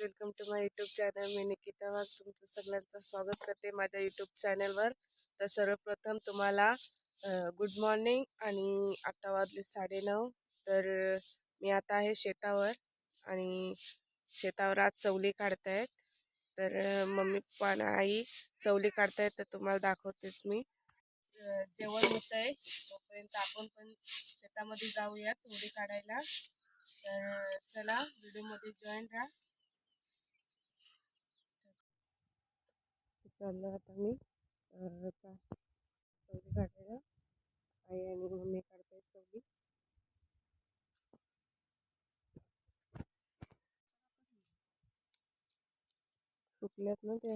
Welcome to my YouTube channel. मी निकिता वाघ. तुमचं सगळ्यांचं स्वागत करते माझ्या यूट्यूब चॅनलवर. तर सर्वप्रथम तुम्हाला गुड मॉर्निंग आणि आता वाजले साडेनऊ. तर मी आता आहे शेतावर आणि शेतावर आज चवली काढतायत. तर मम्मी पप्पा आई चवली काढतायत तर तुम्हाला दाखवतेच मी. जेवण होत आहे तोपर्यंत आपण पण शेतामध्ये जाऊया चवली काढायला. तर चला व्हिडिओमध्ये जॉईन राहा. चाललं आता मी अं, का- चवली काढायला. आई आणि मम्मी काढतायत चवली. सुकल्यात ना ते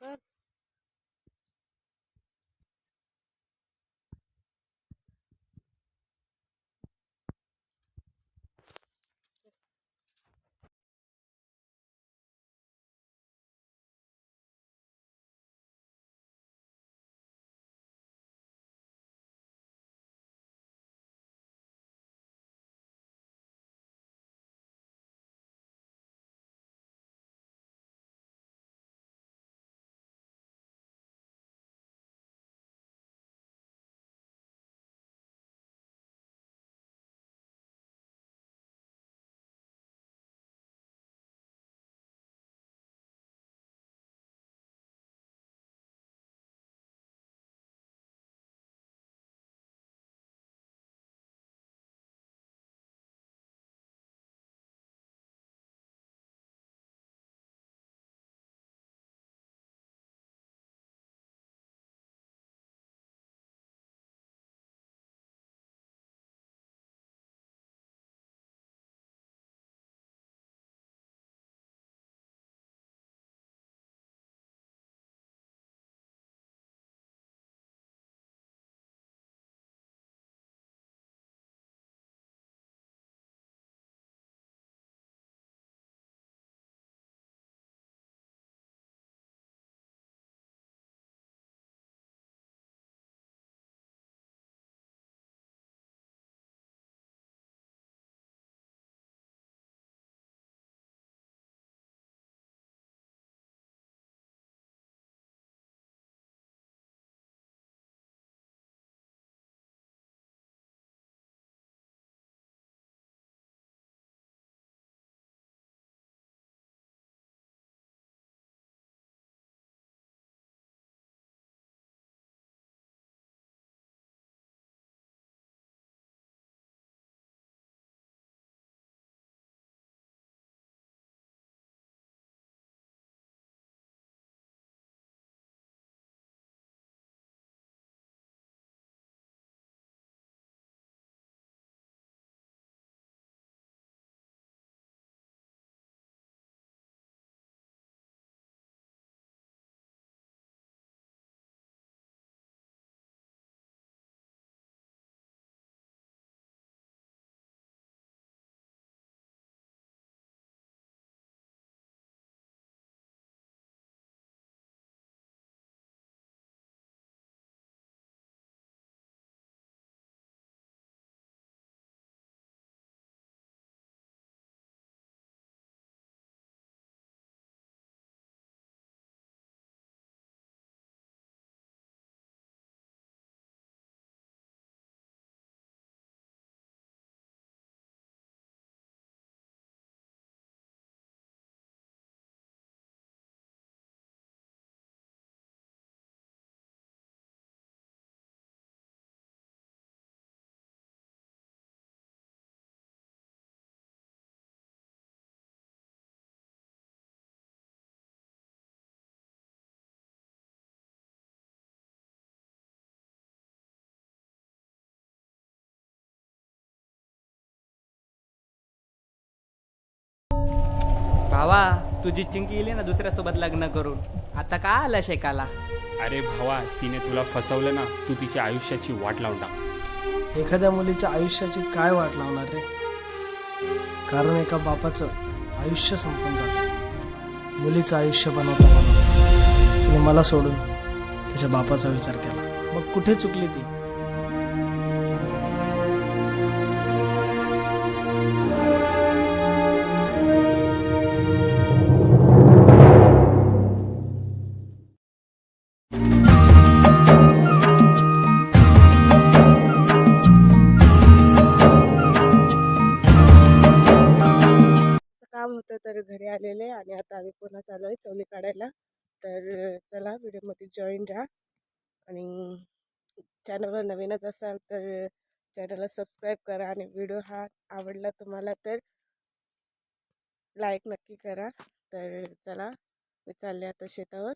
कर. भावा तुझी चिंकी गेली ना दुसऱ्यासोबत लग्न करून. आता का आला शेकाला? अरे भावा तिने तुला फसवलं ना तू तिच्या आयुष्याची वाट लावून टाक. एखाद्या मुलीच्या आयुष्याची काय वाट लावणार रे? कारण एका बापाचं आयुष्य संपून जातं. मुलीचं आयुष्य बनवता बनवता तिने मला सोडून तिच्या बापाचा विचार केला. मग कुठे चुकली ती? तर घरी आलेले आणि आता आम्ही पुन्हा चालू आहे चवली काढायला. तर चला व्हिडिओमध्ये जॉईन राहा आणि चॅनलवर नवीनच असाल तर चॅनलला सबस्क्राईब करा आणि व्हिडिओ हा आवडला तुम्हाला तर लाईक नक्की करा. तर चला मी चालले आता शेतावर.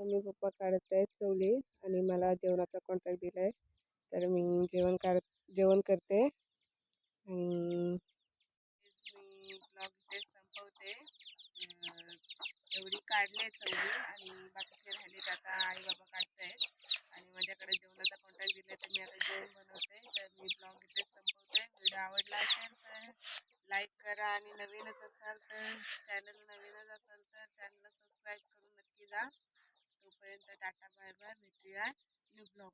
मम्मी पप्पा काढत आहेत चवली आणि मला जेवणाचा कॉन्ट्रॅक्ट दिला आहे तर मी जेवण काढ जेवण करते. आणि मी ब्लॉग इथे संपवते. एवढी काढले चवली आणि बाकीचे राहिले आता आई बाबा काढत आहेत आणि माझ्याकडे जेवणाचा कॉन्ट्रॅक्ट दिला तर मी आता जेवण बनवते. तर मी ब्लॉग इथे संपवते. व्हिडिओ आवडला असेल तर लाईक करा आणि नवीनच असाल तर चॅनल नवीनच असाल तर चॅनलला सबस्क्राईब करून नक्की जा. পর্যন্ত tata bye bye video new blog